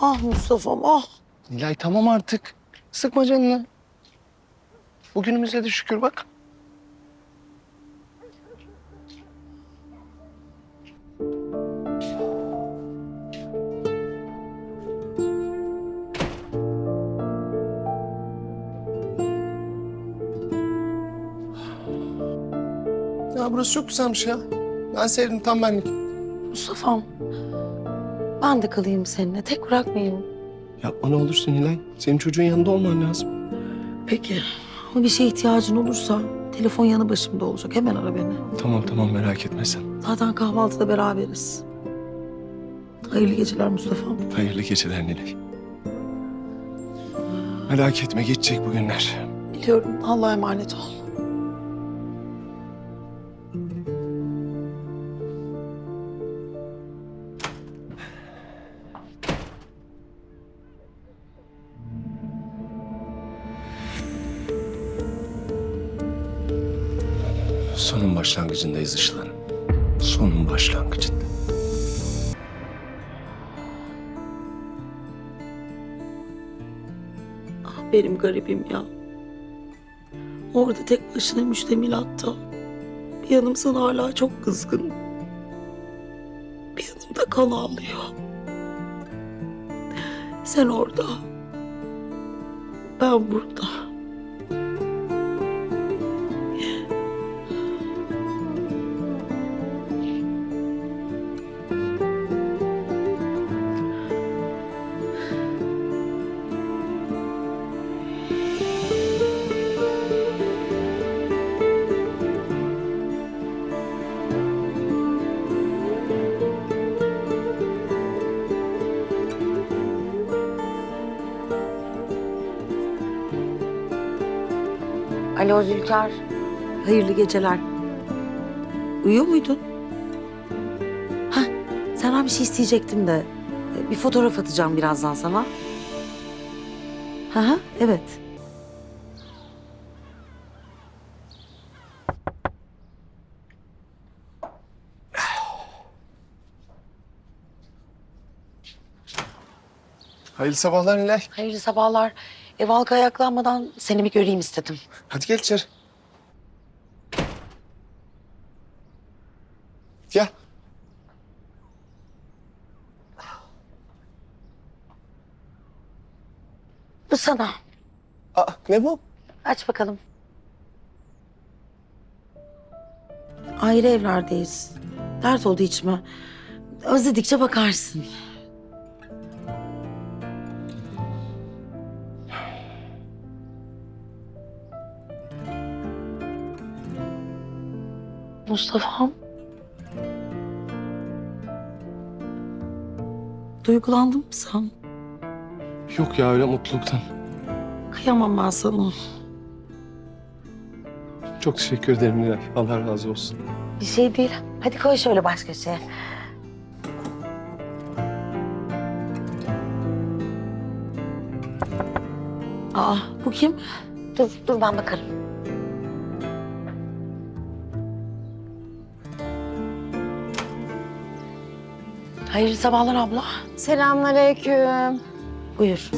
Ah Mustafa'm ah. Nilay tamam artık. Sıkma canını. Bugünümüze de şükür bak. Ya burası çok güzelmiş ya. Ben sevdim tam benlik. Mustafa'm. Ben de kalayım seninle. Tek bırakmayayım. Yapma ne olursun Nilay. Senin çocuğun yanında olman lazım. Peki. Ama bir şeye ihtiyacın olursa telefon yanı başımda olacak. Hemen ara beni. Tamam tamam merak etme sen. Zaten kahvaltıda beraberiz. Hayırlı geceler Mustafa'm. Hayırlı geceler Nilay. Merak etme geçecek bu günler. Biliyorum. Allah'a emanet ol. Sonun başlangıcındayız Işıl Sonun başlangıcında. Ah benim garibim ya. Orada tek başına müştemilatta. Bir yanım sana hala çok kızgın. Bir yanım da kan ağlıyor. Sen orada. Ben burada. Alo Zülker. Hayırlı geceler. Uyuyor muydun? Hah, senden bir şey isteyecektim de. e, Bir fotoğraf atacağım birazdan sana. Hı, evet. Hayırlı sabahlar Nilay. Hayırlı sabahlar. Ev halka ayaklanmadan seni bir göreyim istedim. Hadi gel içeri. Gel. Bu sana. Aa, ne bu? Aç bakalım. Ayrı evlerdeyiz. Dert oldu içime. Özledikçe bakarsın. Mustafa'm. Duygulandın mı sen? Yok ya öyle mutluluktan. Kıyamam ben sana. Çok teşekkür ederim Nilay. Allah razı olsun. Bir şey değil. Hadi koy şöyle baş köşeye. Aa, bu kim? Dur, dur ben bakarım. Hayırlı sabahlar abla. Selamünaleyküm. Buyur.